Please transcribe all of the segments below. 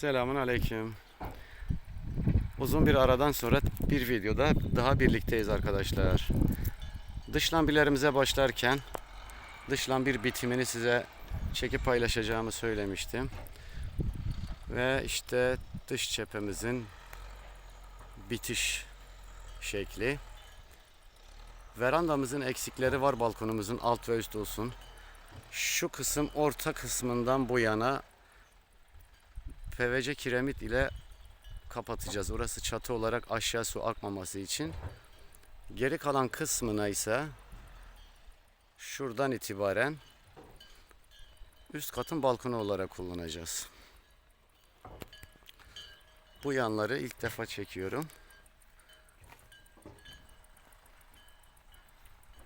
Selamun Aleyküm. Uzun bir aradan sonra bir videoda daha birlikteyiz arkadaşlar. Dışlambilerimize başlarken dışlambir bitimini size çekip paylaşacağımı söylemiştim. Ve işte dış cephemizin bitiş şekli. Verandamızın eksikleri var balkonumuzun alt ve üst olsun. Şu kısım orta kısmından bu yana PVC kiremit ile kapatacağız. Orası çatı olarak aşağı su akmaması için. Geri kalan kısmına ise şuradan itibaren üst katın balkonu olarak kullanacağız. Bu yanları ilk defa çekiyorum.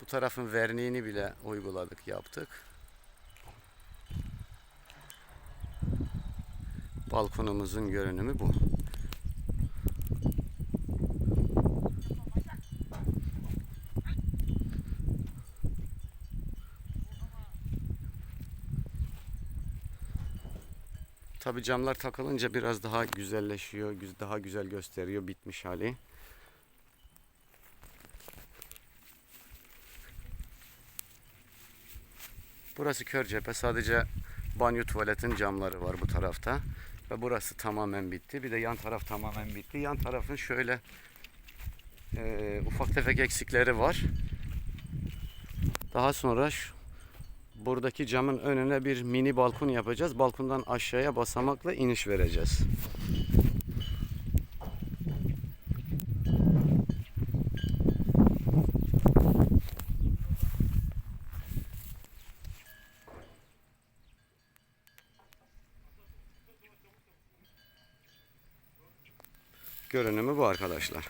Bu tarafın verniğini bile uyguladık, yaptık. Balkonumuzun görünümü bu. Tabi camlar takılınca biraz daha güzelleşiyor, güz- daha güzel gösteriyor bitmiş hali. Burası kör cephe. Sadece banyo tuvaletin camları var bu tarafta. Ve burası tamamen bitti. Bir de yan taraf tamamen bitti. Yan tarafın şöyle e, ufak tefek eksikleri var. Daha sonra şu, buradaki camın önüne bir mini balkon yapacağız. Balkondan aşağıya basamakla iniş vereceğiz. Görünümü bu arkadaşlar.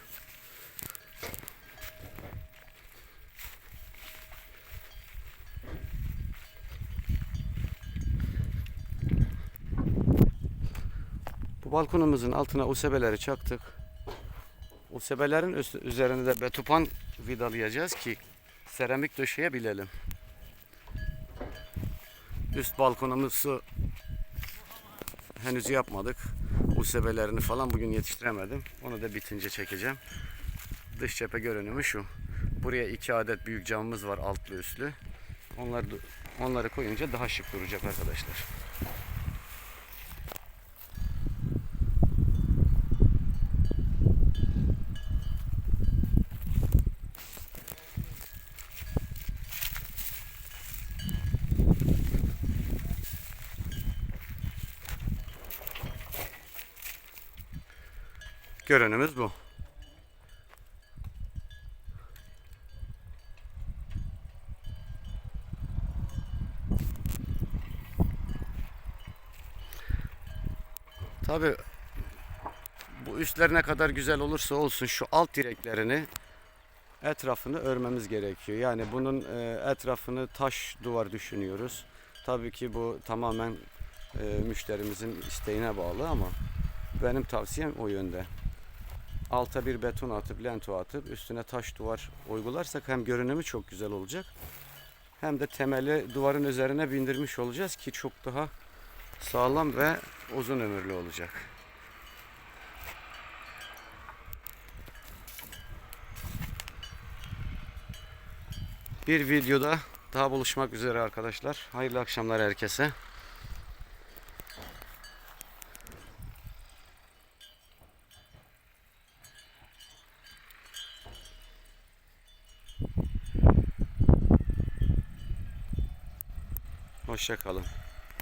Bu balkonumuzun altına usebeleri çaktık. Usebelerin üzerine de betupan vidalayacağız ki seramik döşeyebilelim. Üst balkonumuzu henüz yapmadık. Usebelerini falan bugün yetiştiremedim. Onu da bitince çekeceğim. Dış cephe görünümü şu. Buraya iki adet büyük camımız var altlı üstlü. Onları onları koyunca daha şık duracak arkadaşlar. Görünümüz bu. Tabi bu üstler ne kadar güzel olursa olsun şu alt direklerini etrafını örmemiz gerekiyor. Yani bunun e, etrafını taş duvar düşünüyoruz. Tabii ki bu tamamen e, müşterimizin isteğine bağlı ama benim tavsiyem o yönde. Alta bir beton atıp lento atıp üstüne taş duvar uygularsak hem görünümü çok güzel olacak hem de temeli duvarın üzerine bindirmiş olacağız ki çok daha sağlam ve uzun ömürlü olacak. Bir videoda daha buluşmak üzere arkadaşlar. Hayırlı akşamlar herkese. Hoşça kalın.